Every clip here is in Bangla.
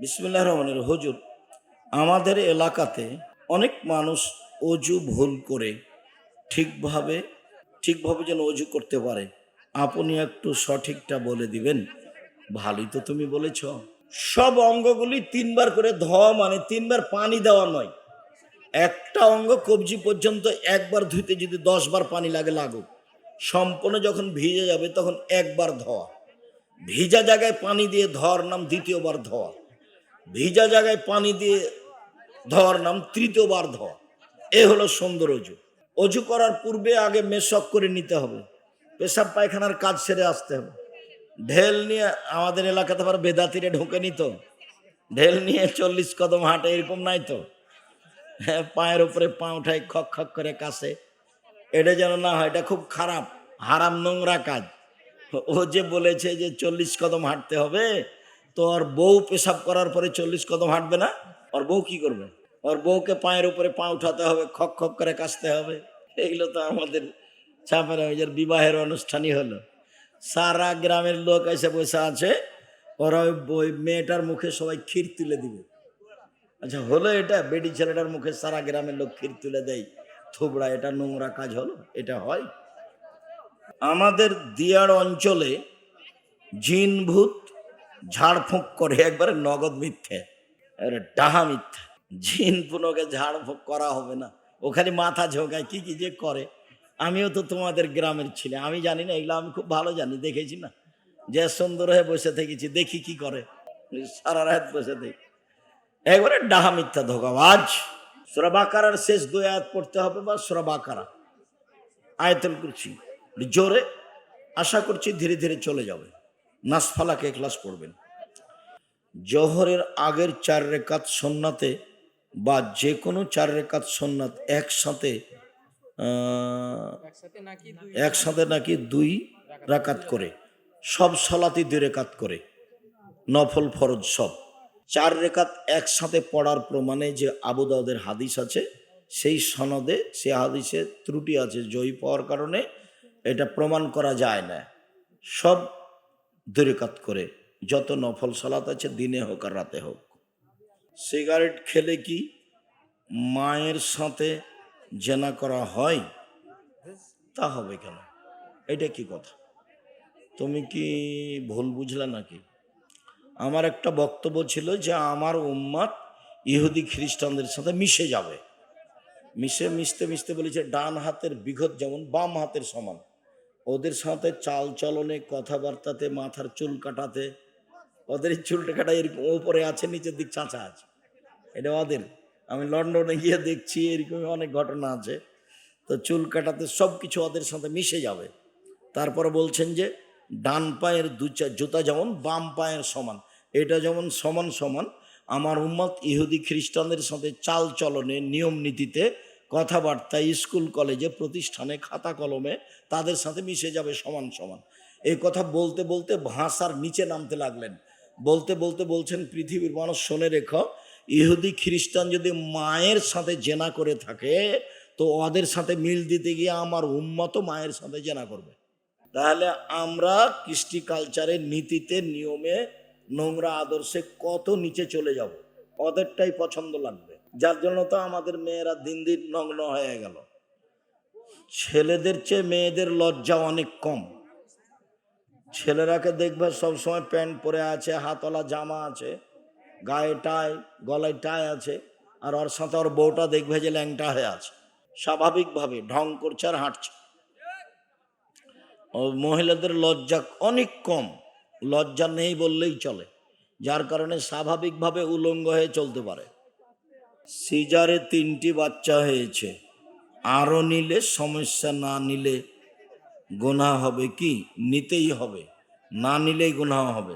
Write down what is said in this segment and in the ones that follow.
বিসমুল্লাহ রহমানের হুজুর, আমাদের এলাকাতে অনেক মানুষ অজু ভুল করে ঠিকভাবে ঠিকভাবে যেন অজু করতে পারে। আপনি একটু সঠিকটা বলে দিবেন। ভালোই তো তুমি বলেছ। সব অঙ্গগুলি তিনবার করে ধোয়া মানে তিনবার পানি দেওয়া নয়। একটা অঙ্গ কবজি পর্যন্ত একবার ধুইতে যদি দশ বার পানি লাগে, লাগুক। সম্পূর্ণ যখন ভিজে যাবে তখন একবার ধোয়া। ভিজা জায়গায় পানি দিয়ে ধোয়ার নাম দ্বিতীয়বার ধোয়া। ভিজা জায়গায় পানি দিয়ে ধর নাম তৃতীয়বার ধোয়া এ হলো সুন্দর অজু। অজু করার পূর্বে আগে মেশক করে নিতে হবে। পেশাব পায়খানার কাজ সেরে আসতে হবে। ঢেল নিয়ে আমাদের এলাকাতে আবার বেদাতিরে ঢুকে নিত। ঢেল নিয়ে চল্লিশ কদম হাঁটে এরকম নাই তো। হ্যাঁ পায়ের উপরে পা উঠায় খক খক করে কাছে। এটা যেন না হয়, এটা খুব খারাপ, হারাম নোংরা কাজ। ও যে বলেছে যে চল্লিশ কদম হাঁটতে হবে তো ওর বউ পেশাব করার পরে চল্লিশ কদম হাঁটবে না? ওর বউ কি করবে? ওর বউকে পায়ের উপরে পা উঠাতে হবে, খক খক করে কাশতে হবে। এগুলো তো আমাদের চাপের ওই বিবাহের অনুষ্ঠানই হলো। সারা গ্রামের লোক এসে বসে আছে। ওরা ওই ওই মেয়েটার মুখে সবাই ক্ষীর তুলে দিবে। আচ্ছা হলো এটা? বেডি ছেলেটার মুখে সারা গ্রামের লোক ক্ষীর তুলে দেয়। থুবড়া, এটা নোংরা কাজ হলো? এটা হয়? আমাদের দিয়ার অঞ্চলে জিন ভূত ঝাড়ফুঁক করে একবারে নগদ মিথ্যে। এবারে ডাহা মিথ্যে। জিন পুনকে ঝাড়ফুঁক করা হবে না। ও খালি মাথা ঝোঁকায়, কি কি যে করে। আমিও তো তোমাদের গ্রামের ছেলে। আমি জানি না, এগুলো আমি খুব ভালো জানি, দেখেছি না? যে সুন্দর হয়ে বসে থেকেছি, দেখি কি করে। সারা রাত বসে দেখি একবারে ডাহা মিথ্যা ধোকাবাজ সুরাবাকারার শেষ দুই আয়াত পড়তে হবে বা সুরাবাকারা? আয়তল করছি জোরে আশা করছি ধীরে ধীরে চলে যাবে। নাসফালাকে ক্লাস পড়বেন জহরের আগের চার রেখাত সন্নাতে বা যে কোনো চার রেখাত সন্ন্যাত একসাথে একসাথে নাকি দুই একসাথে নাকি দুই রাকাত করে সব সলাতি দুই রেখাত করে নফল ফরজ সব। চার রেখাত একসাথে পড়ার প্রমাণে যে আবু দাউদের হাদিস আছে সেই সনদে সে হাদিসে ত্রুটি আছে জয়ী পাওয়ার কারণে এটা প্রমাণ করা যায় না। সব দুই রেখাত করে, যত নফল সালাত আছে দিনে হোক আর রাতে হোক। সিগারেট খেলে কি মায়ের সাথে জেনা করা হয়? তা হবে কেন? এটা কি কথা? তুমি কি ভুল বুঝলে নাকি? আমার একটা বক্তব্য ছিল যে আমার উম্মাদ ইহুদি খ্রিস্টানদের সাথে মিশে যাবে। মিশে মিশতে মিশতে বলেছে, ডান হাতের বিঘত যেমন বাম হাতের সমান। ওদের সাথে চাল চলনে কথাবার্তাতে, মাথার চুল কাটাতে, ওদের চুল কাটা এরকম ওপরে আছে, নিচের দিক চাঁচা আছে। এটা ওদের। আমি লন্ডনে গিয়ে দেখছি এরকমই অনেক ঘটনা আছে। তো চুল কাটাতে সব কিছু ওদের সাথে মিশে যাবে। তারপরে বলছেন যে, ডান পায়ের দু চা- জুতা যেমন, বাম পায়ের সমান। এটা যেমন সমান সমান, আমার উম্মত ইহুদি খ্রিস্টানদের সাথে চাল চলনে, নিয়ম নীতিতে কথাবার্তা, স্কুল, কলেজে, প্রতিষ্ঠানে, খাতা কলমে তাদের সাথে মিশে যাবে সমান সমান। এই কথা বলতে বলতে ভাষার নিচে নামতে লাগলেন। বলতে বলতে বলছেন, পৃথিবীর মানুষ, শোনে রেখো, ইহুদি, খ্রিস্টান যদি মায়ের সাথে জেনা করে থাকে, তো ওদের সাথে মিল দিতে গিয়ে আমার উম্মত মায়ের সাথে জেনা করবে। তাহলে আমরা কৃষ্টি কালচারের নীতিতে, নিয়মে, নোংরা আদর্শে কত নিচে চলে যাব? ওদেরটাই পছন্দ লাগবে। যার জন্য তো আমাদের মেয়েরা দিন দিন নগ্ন হয়ে গেল। ছেলেদের চেয়ে মেয়েদের লজ্জা অনেক কম। ছেলেরাকে দেখবে সবসময় প্যান্ট পরে আছে হাতলা জামা আছে, গায়ে টাই, গলায় টাই আছে, আর ওর সাথে ওর বউটা দেখবে যে ল্যাংটা হয়ে আছে। স্বাভাবিকভাবে ঢং করছে আর হাঁটছে। মহিলাদের লজ্জা অনেক কম। লজ্জা নেই বললেই চলে, যার কারণে স্বাভাবিকভাবে উলঙ্গ হয়ে চলতে পারে। সিজারে তিনটি বাচ্চা হয়েছে। আরও নিলে, সমস্যা না নিলে গোনা হবে কি? নিতেই হবে। না নিলেই গোনা হবে।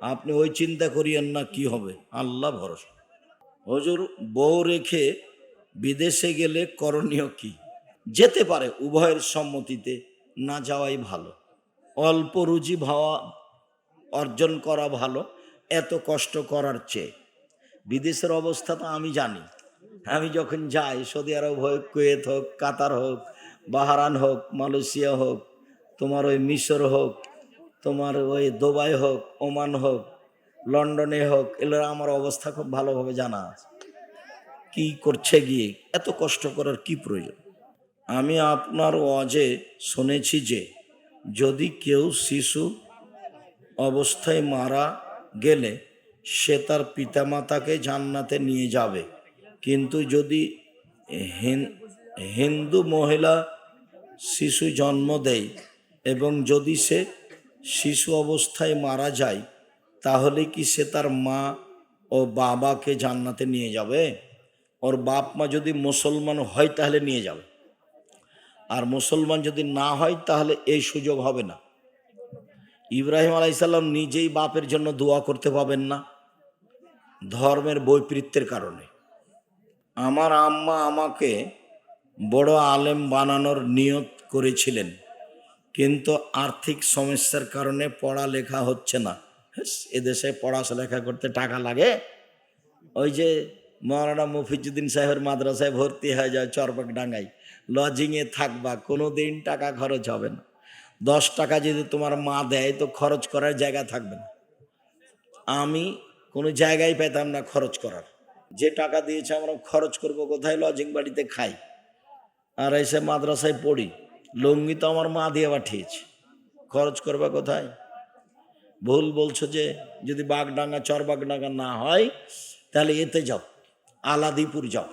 আপনি ওই চিন্তা করিয়েন না কি হবে। আল্লাহ ভরসা। হজুর, বউ রেখে বিদেশে গেলে করণীয় কি? যেতে পারে, উভয়ের সম্মতিতে না যাওয়াই ভালো। অল্প রুচি ভাওয়া অর্জন করা ভালো, এত কষ্ট করার চেয়ে। বিদেশের অবস্থা তো আমি জানি। আমি যখন যাই, সৌদি আরব হোক, কুয়েত হোক, কাতার হোক বাহারান হোক, মালয়েশিয়া হোক, তোমার ওই মিশর হোক, তোমার ওই দুবাই হোক, ওমান হোক, লন্ডনে হোক এগুলো আমার অবস্থা খুব ভালোভাবে জানা আছে। কি করছে গিয়ে, এত কষ্ট করার কি প্রয়োজন? আমি আপনার ওয়াজে শুনেছি যে, যদি কেউ শিশু অবস্থায় মারা গেলে সে তার পিতামাতাকে জান্নাতে নিয়ে যাবে। কিন্তু যদি হিন্দু মহিলা শিশু জন্ম দেয় এবং যদি সে শিশু অবস্থায় মারা যায়, তাহলে কি সে তার মা ও বাবাকে জান্নাতে নিয়ে যাবে? ওর বাপ মা যদি মুসলমান হয়, তাহলে নিয়ে যাবে। আর মুসলমান যদি না হয়, তাহলে এই সুযোগ হবে না। ইব্রাহিম আলাইসাল্লাম নিজেই বাপের জন্য দোয়া করতে পাবেন না। ধর্মের বৈপরীত্যের কারণে। আমার আম্মা আমাকে বড় আলেম বানানোর নিয়ত করেছিলেন, কিন্তু আর্থিক সমস্যার কারণে পড়ালেখা হচ্ছে না। এদেশে পড়াশোলেখা করতে টাকা লাগে। ওই যে মৌলানা মফিজুদ্দিন সাহেবের মাদ্রাসায় ভর্তি হয়ে যায় চরপাক ডাঙ্গাই লজিংয়ে থাকবা কোনো দিন টাকা খরচ হবে না। দশ টাকা যদি তোমার মা দেয়, তো খরচ করার জায়গা থাকবে না। আমি কোনো জায়গায় পেতাম না খরচ করার। যে টাকা দিয়েছে আমরা খরচ করব কোথায়? লজিং বাড়িতে খাই। আর এসে মাদ্রাসায় পড়ি। লুঙ্গি তো আমার মা দিয়ে পাঠিয়েছে। খরচ করবে কোথায়? ভুল বলছো যে যদি বাগডাঙ্গা, চরবাগডাঙ্গা না হয়, তাহলে এতে যাও। আলাদিপুর যাও।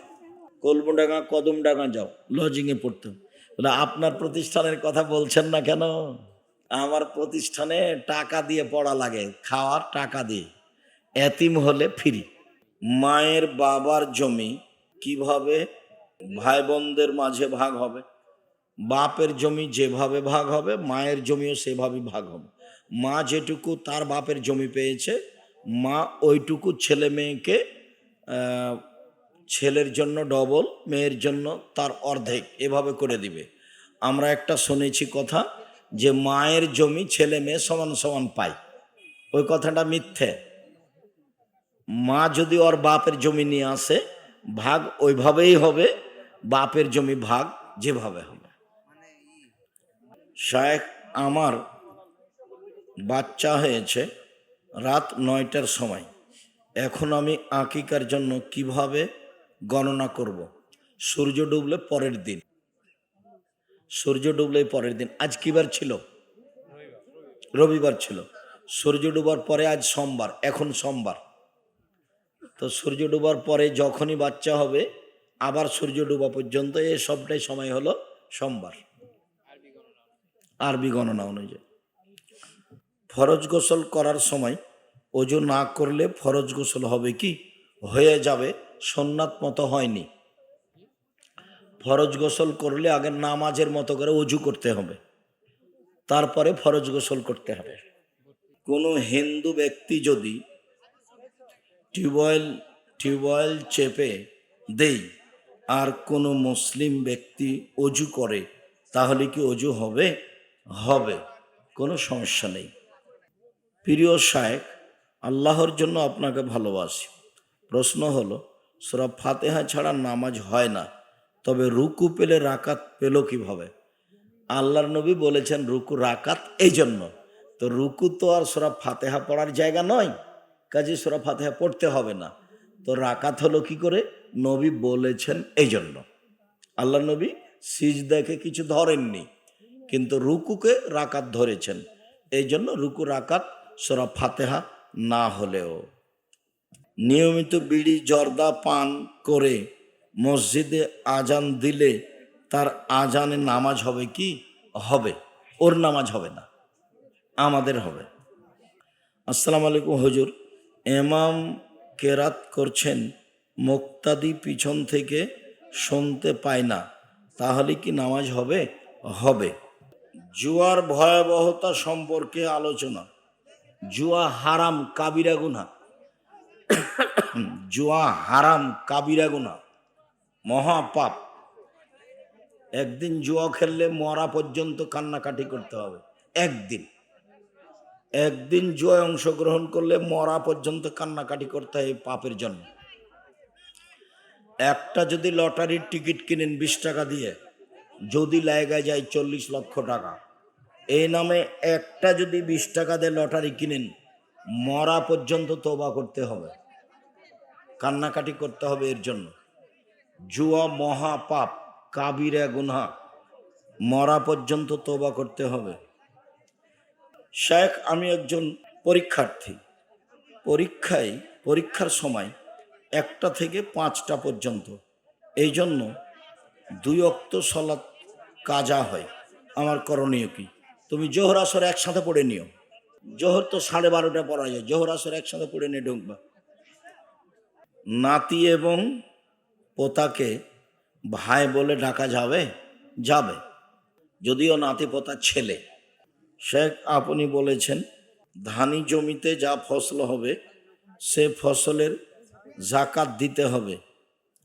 কলমডাঙ্গা, কদমডাঙ্গা যাও। লজিংয়ে পড়তে। বলে, আপনার প্রতিষ্ঠানের কথা বলছেন না কেন? আমার প্রতিষ্ঠানে টাকা দিয়ে পড়া লাগে। খাওয়ার টাকা দিয়ে। এতিম হলে ফ্রি। মায়ের বাবার জমি কীভাবে ভাই বোনদের মাঝে ভাগ হবে? বাপের জমি যেভাবে ভাগ হবে, মায়ের জমিও সেভাবে ভাগ হবে। মা যেটুকু তার বাপের জমি পেয়েছে, মা ওইটুকু ছেলে মেয়েকে ছেলের জন্য ডবল মেয়ের জন্য তার অর্ধেক, এভাবে করে দিবে। আমরা একটা শুনেছি কথা যে মায়ের জমি ছেলে মেয়ে সমান সমান পায়। ওই কথাটা মিথ্যে। মা যদি ওর বাপের জমি নিয়ে আসে, ভাগ ওইভাবেই হবে, বাপের জমি ভাগ যেভাবে হবে। শায়েখ আমার বাচ্চা হয়েছে রাত নয়টার সময়। এখন আমি আকিকার জন্য কীভাবে গণনা করব? সূর্য ডুবলে পরের দিন। সূর্য ডুবলে পরের দিন। আজ কিবার ছিল? রবিবার ছিল। সূর্য ডুবার পরে আজ সোমবার। এখন সোমবার। তো সূর্য ডুবার পরে যখনই বাচ্চা হবে, আবার সূর্য ডুবা পর্যন্ত এই সবটাই সময় হলো সোমবার। আরবি গণনা অনুযায়ী। ফরজ গোসল করার সময় অজু না করলে ফরজ গোসল হবে কি? হয়ে যাবে সন্ন্যাত মতো হয়নি। ফরজ গোসল করলে আগে নামাজের মতো করে অজু করতে হবে। তারপরে ফরজ গোসল করতে হবে। কোনো হিন্দু ব্যক্তি যদি টিউবওয়েল টিউবওয়েল চেপে দেই। আর কোনো মুসলিম ব্যক্তি অজু করে, তাহলে কি অজু হবে? হবে, কোনো সমস্যা নেই। প্রিয় শায়েক আল্লাহর জন্য আপনাকে ভালোবাসি। প্রশ্ন হলো, সুরা ফাতেহা ছাড়া নামাজ হয় না, তবে রুকু পেলে রাকাত পেল কীভাবে? আল্লাহর নবী বলেছেন, রুকু রাকাত এই জন্য তো রুকু তো আর সুরা ফাতেহা পড়ার জায়গা নয়। কাজে সুরা ফাতেহা পড়তে হবে না। তো রাকাত হলো কি করে? নবী বলেছেন এই জন্য আল্লাহ নবী সিজদাকে কিছু ধরেননি, কিন্তু রুকুকে রাকাত ধরেছেন। এই জন্য রুকু রাকাত সোরা ফাতেহা না হলেও। নিয়মিত বিড়ি, জর্দা পান করে মসজিদে আজান দিলে তার আজানে নামাজ হবে কি? হবে। ওর নামাজ হবে না। আমাদের হবে। আসসালামু আলাইকুম হুজুর। এমাম কেরাত করছেন, মুক্তাদি পিছন থেকে শুনতে পায় না। তাহলে কি নামাজ হবে? হবে। জুয়ার ভয়াবহতা সম্পর্কে আলোচনা। জুয়া হারাম কাবিরা গুনা জুয়া হারাম কাবিরা গুনা মহাপাপ। একদিন জুয়া খেললে মরা পর্যন্ত কান্নাকাটি করতে হবে। একদিন। একদিন জুয়ায় অংশগ্রহণ করলে মরা পর্যন্ত কান্নাকাটি করতে হয় পাপের জন্য। একটা যদি লটারির টিকিট কিনেন বিশ টাকা দিয়ে, যদি লায়গা যায় চল্লিশ লক্ষ টাকা। এই নামে একটা যদি বিশ টাকা দিয়ে লটারি কিনেন, মরা পর্যন্ত তোবা করতে হবে। কান্নাকাটি করতে হবে এর জন্য। জুয়া, মহাপাপ, কাবিরা, গুনহা, মরা পর্যন্ত তোবা করতে হবে। শেখ আমি একজন পরীক্ষার্থী। পরীক্ষায়, পরীক্ষার সময় একটা থেকে পাঁচটা পর্যন্ত। এই জন্য দুই অক্ত সলাৎ কাজা হয়। আমার করণীয় কি? তুমি জোহর, আসর একসাথে পড়ে নিও। জোহর তো সাড়ে বারোটা পড়া যায়। জোহর, আসর একসাথে পড়ে নিয়ে ঢুকবা। নাতি এবং পোতাকে ভাই বলে ডাকা যাবে? যাবে। যদিও নাতি পোতা ছেলে। শেখ আপনি বলেছেন, ধানি জমিতে যা ফসল হবে, সে ফসলের জাকাত দিতে হবে।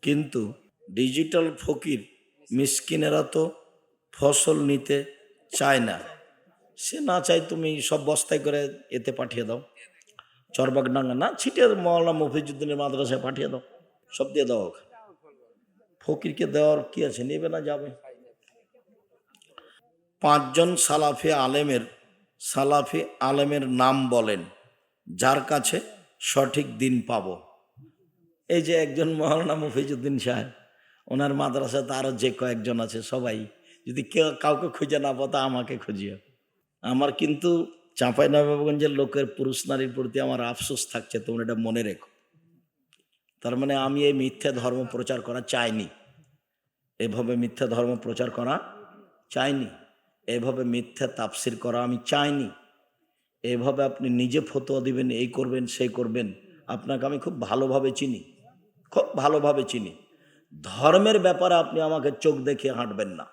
কিন্তু ডিজিটাল ফকির মিসকিনেরা তো ফসল নিতে চায় না। সে না চাই তুমি সব বস্তায় করে এতে পাঠিয়ে দাও। চরবাগ ডাঙ্গা না, ছিটে মৌলানা মফিজুদ্দিনের মাদ্রাসায় পাঠিয়ে দাও। সব দিয়ে দাও ফকিরকে দেওয়ার কি আছে? নেবে না যাবে। পাঁচজন সালাফি আলেমের সালাফি আলেমের নাম বলেন, যার কাছে সঠিক দিন পাব। এই যে একজন মৌলানা মফিজুদ্দিন সাহেব, ওনার মাদ্রাসাতে আরও যে কয়েকজন আছে সবাই, যদি কেউ কাউকে খুঁজে না পাতা আমাকে খুঁজিও। আমার কিন্তু চাঁপাই নবাবগঞ্জের লোকের পুরুষ নারীর প্রতি আমার আফসোস থাকছে, তোমরা এটা মনে রেখো। তার মানে আমি এই মিথ্যা ধর্ম প্রচার করা চাইনি। এভাবে মিথ্যা ধর্ম প্রচার করা চাইনি। এভাবে মিথ্যা তাপসির করা আমি চাইনি। এভাবে আপনি নিজে ফতোয়া দিবেন, এই করবেন, সেই করবেন, আপনাকে আমি খুব ভালোভাবে চিনি। খুব ভালোভাবে চিনি। ধর্মের ব্যাপারে আপনি আমাকে চোখ দেখে হাঁটবেন না।